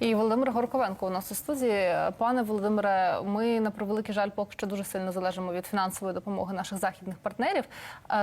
І Володимир Горковенко у нас у студії. Пане Володимире, ми на превеликий жаль поки що дуже сильно залежимо від фінансової допомоги наших західних партнерів.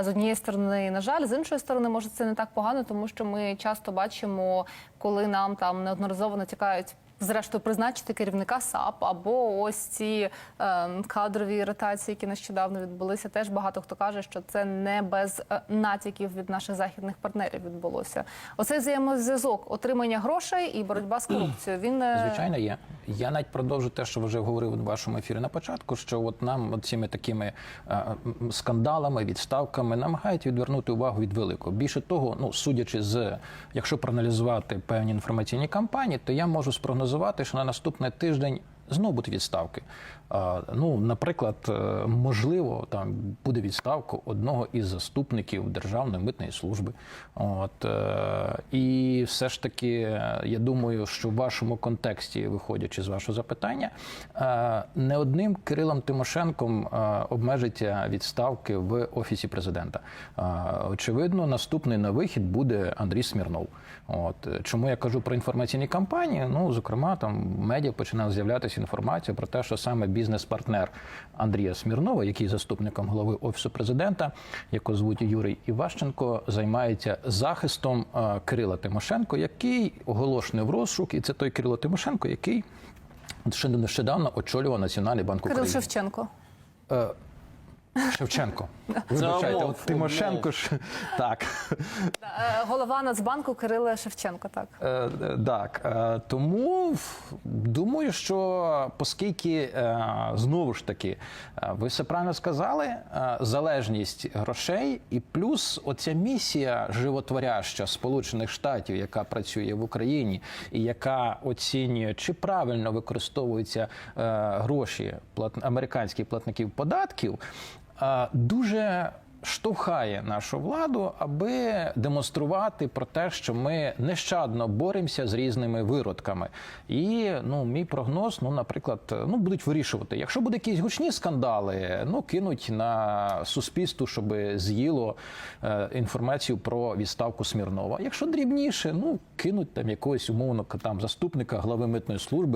З однієї сторони, на жаль, з іншої сторони, може це не так погано, тому що ми часто бачимо, коли нам там неодноразово натякають. Зрештою, призначити керівника САП або ось ці е, кадрові ротації, які нещодавно відбулися. Теж багато хто каже, що це не без е, натяків від наших західних партнерів відбулося. Оцей взаємозв'язок отримання грошей і боротьба з корупцією. Він е, Звичайно, є. Я навіть продовжу те, що вже говорив у вашому ефірі на початку, що от нам цими такими е, скандалами, відставками намагають відвернути увагу від великого. Більше того, ну судячи з якщо проаналізувати певні інформаційні кампанії, то я можу спрогнозувати, що на наступний тиждень. Знову будуть відставки. Ну, наприклад, е, можливо, там буде відставка одного із заступників Державної митної служби. От е, і все ж таки, е, я думаю, що в вашому контексті, виходячи з вашого запитання, не одним Кирилом Тимошенком обмежиться відставки в офісі президента. Очевидно, наступний на вихід буде Андрій Смірнов. От чому я кажу про інформаційні кампанії? Ну, зокрема, там медіа починала з'являтися інформація про те, що саме бізнес-партнер Андрія Смірнова, який заступником голови офісу президента, якого звуть Юрій Іващенко, займається захистом е, Кирила Тимошенко, який оголошений в розшук, і це той Кирило Тимошенко, який ще нещодавно очолював Національний банк Кирил України. Шевченко. Е, Шевченко. Вибачайте, от Тимошенко ж так. Е, Голова Нацбанку Кирила Шевченко. Так Е, е, Так, е, тому думаю, що оскільки е, знову ж таки, ви все правильно сказали, е, залежність грошей і плюс оця місія животворяща Сполучених Штатів, яка працює в Україні, і яка оцінює, чи правильно використовуються е, гроші плат- американських платників податків, дуже штовхає нашу владу, аби демонструвати про те, що ми нещадно боремося з різними виродками. І ну, мій прогноз, ну, наприклад, ну будуть вирішувати. Якщо будуть якісь гучні скандали, ну кинуть на суспільство, щоб з'їло е, інформацію про відставку Смірнова. Якщо дрібніше, ну кинуть там якогось умовно там заступника глави митної служби